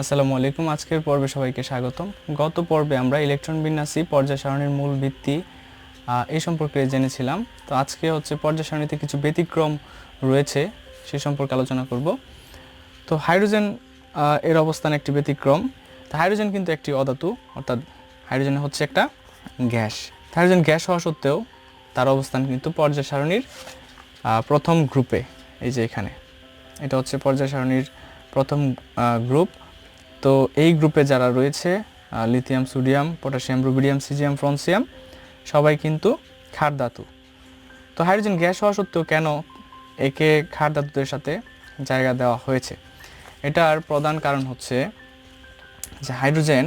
আসসালামু আলাইকুম। আজকের পর্বে সবাইকে স্বাগতম। গত পর্বে আমরা ইলেকট্রন বিন্যাসী পর্যায় সারণীর মূল ভিত্তি এই সম্পর্কে জেনেছিলাম। তো আজকে হচ্ছে পর্যায় সারণীতে কিছু ব্যতিক্রম রয়েছে, সে সম্পর্কে আলোচনা করব। তো হাইড্রোজেন এর অবস্থান একটি ব্যতিক্রম। তো হাইড্রোজেন কিন্তু একটি অধাতু, অর্থাৎ হাইড্রোজেন হচ্ছে একটা গ্যাস। হাইড্রোজেন গ্যাস হওয়া সত্ত্বেও তার অবস্থান কিন্তু পর্যায় সারণীর প্রথম গ্রুপে, এই যে এখানে। এটা হচ্ছে পর্যায় সারণীর প্রথম গ্রুপ। তো এই গ্রুপে যারা রয়েছে lithium sodium potassium rubidium caesium francium সবাই কিন্তু ক্ষার ধাতু। তো হাইড্রোজেন গ্যাস হওয়া সত্ত্বেও কেন একে ক্ষার ধাতুদের সাথে জায়গা দেওয়া হয়েছে? এটার প্রধান কারণ হচ্ছে যে হাইড্রোজেন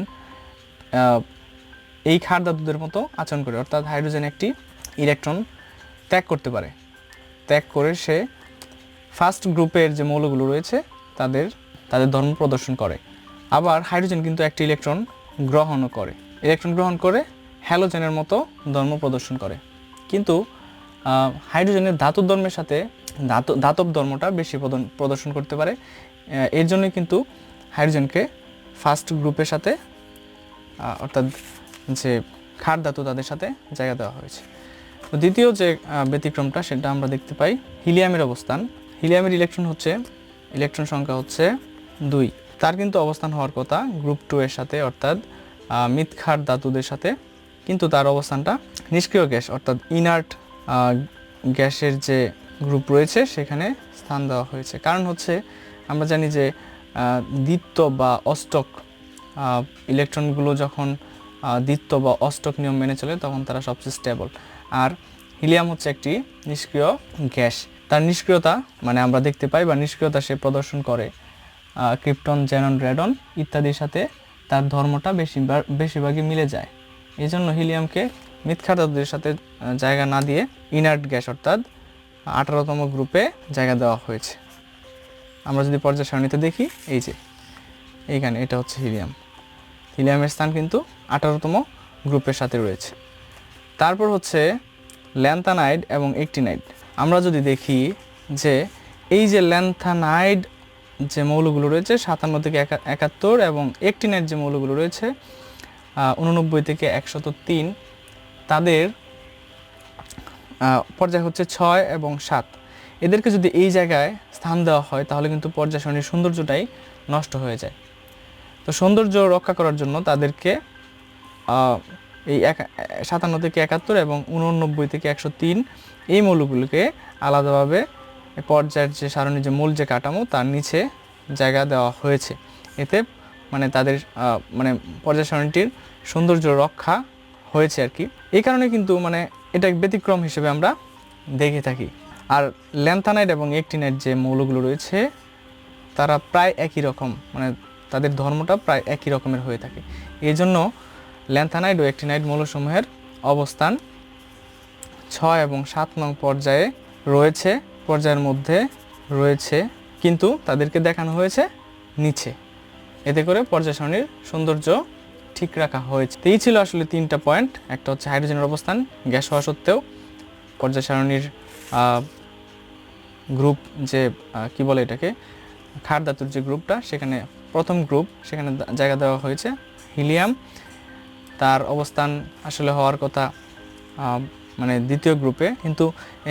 এই ক্ষার ধাতুদের মতো আচরণ করে। অর্থাৎ হাইড্রোজেন একটি ইলেকট্রন ত্যাগ করতে পারে। ত্যাগ করে সে ফার্স্ট গ্রুপের যে মৌলগুলো রয়েছে, তাদের তাদের ধর্ম প্রদর্শন করে। আবার হাইড্রোজেন কিন্তু একটি ইলেকট্রন গ্রহণও করে। ইলেকট্রন গ্রহণ করে, হ্যালোজেনের মতো ধর্ম প্রদর্শন করে। কিন্তু হাইড্রোজেনের ধাতুর ধর্মের সাথে ধাতু ধাতব ধর্মটা বেশি প্রদর্শন করতে পারে। এর জন্য কিন্তু হাইড্রোজেনকে ফার্স্ট গ্রুপের সাথে অর্থাৎ যে ক্ষার ধাতু তাদের সাথে জায়গা দেওয়া হয়েছে। দ্বিতীয় যে ব্যতিক্রমটা সেটা আমরা দেখতে পাই, হিলিয়ামের অবস্থান। হিলিয়ামের ইলেকট্রন হচ্ছে, ইলেকট্রন সংখ্যা হচ্ছে দুই। তার কিন্তু অবস্থান হওয়ার কথা গ্রুপ টু এর সাথে, অর্থাৎ মিথখার ধাতুদের সাথে। কিন্তু তার অবস্থানটা নিষ্ক্রিয় গ্যাস, অর্থাৎ ইনার্ট গ্যাসের যে গ্রুপ রয়েছে, সেখানে স্থান দেওয়া হয়েছে। কারণ হচ্ছে, আমরা জানি যে দ্বিত্ব বা অষ্টক ইলেকট্রনগুলো যখন দ্বিত্ব বা অষ্টক নিয়ম মেনে চলে, তখন তারা সবচেয়ে স্টেবল আর হিলিয়াম হচ্ছে একটি নিষ্ক্রিয় গ্যাস। তার নিষ্ক্রিয়তা মানে আমরা দেখতে পাই বা নিষ্ক্রিয়তা সে প্রদর্শন করে। ক্রিপ্টন, জেনন, রেডন ইত্যাদির সাথে তার ধর্মটা বেশিরভাগ বেশিরভাগই মিলে যায়। এই জন্য হিলিয়ামকে মিথ্যা ধাতুদের সাথে জায়গা না দিয়ে ইনার্ট গ্যাস অর্থাৎ আঠারোতম গ্রুপে জায়গা দেওয়া হয়েছে। আমরা যদি পর্যায় সারণীতে দেখি, এই যে, এইখানে এটা হচ্ছে হিলিয়াম। হিলিয়ামের স্থান কিন্তু আঠারোতম গ্রুপের সাথে রয়েছে। তারপর হচ্ছে ল্যান্থানাইড এবং একটিনাইড। আমরা যদি দেখি যে এই যে ল্যান্থানাইড যে মৌলগুলো রয়েছে, সাতান্ন থেকে একা- একাত্তর এবং একটিনাইড যে মৌলগুলো রয়েছে উননব্বই থেকে একশত তিন, তাদের পর্যায় হচ্ছে ছয় এবং সাত। এদেরকে যদি এই জায়গায় স্থান দেওয়া হয়, তাহলে কিন্তু পর্যায় সারণীর সৌন্দর্যটাই নষ্ট হয়ে যায়। তো সৌন্দর্য রক্ষা করার জন্য তাদেরকে এই একা- সাতান্ন থেকে একাত্তর এবং উননব্বই থেকে একশো তিন, এই মৌলগুলোকে আলাদাভাবে পর্যায়ের যে সারণীর যে মূল যে কাঠামো, তার নিচে জায়গা দেওয়া হয়েছে। এতে মানে তাদের মানে পর্যায় সারণীটির সৌন্দর্য রক্ষা হয়েছে আর কি। এই কারণে কিন্তু মানে এটা ব্যতিক্রম হিসেবে আমরা দেখে থাকি। আর ল্যান্থানাইট এবং একটিনাইড যে মৌলগুলো রয়েছে, তারা প্রায় একই রকম মানে তাদের ধর্মটা প্রায় একই রকমের হয়ে থাকে। এই জন্য ল্যান্থানাইড ও অ্যাক্টিনাইড মৌলসমূহের অবস্থান ছয় এবং সাত নং পর্যায়ে রয়েছে। পর্যায়ের মধ্যে রয়েছে, কিন্তু তাদেরকে দেখানো হয়েছে নিচে। এতে করে পর্যায় সারণীর সৌন্দর্য ঠিক রাখা হয়েছে। এই ছিল আসলে তিনটা পয়েন্ট। একটা হচ্ছে হাইড্রোজেনের অবস্থান, গ্যাস হওয়া সত্ত্বেও পর্যায় সারণীর গ্রুপ যে কি বলে এটাকে? খার ধাতুর যে গ্রুপটা, সেখানে প্রথম গ্রুপ, সেখানে জায়গা দেওয়া হয়েছে হিলিয়াম। তার অবস্থান আসলে হওয়ার কথা মানে দ্বিতীয় গ্রুপে। কিন্তু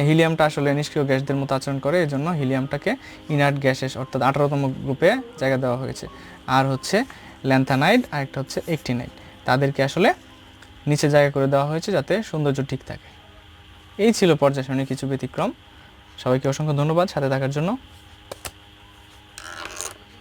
হিলিয়ামটা আসলে নিষ্ক্রিয় গ্যাসদের মতো আচরণ করে এই জন্য হিলিয়ামটাকে ইনার্ট গ্যাসেস অর্থাৎ আঠারোতম গ্রুপে জায়গা দেওয়া হয়েছে। আর হচ্ছে ল্যান্থানাইড, আর একটা হচ্ছে একটিনাইড। তাদেরকে আসলে নিচে জায়গা করে দেওয়া হয়েছে যাতে সৌন্দর্য ঠিক থাকে। এই ছিল পর্যায় কিছু ব্যতিক্রম। সবাইকে অসংখ্য ধন্যবাদ সাথে থাকার জন্য।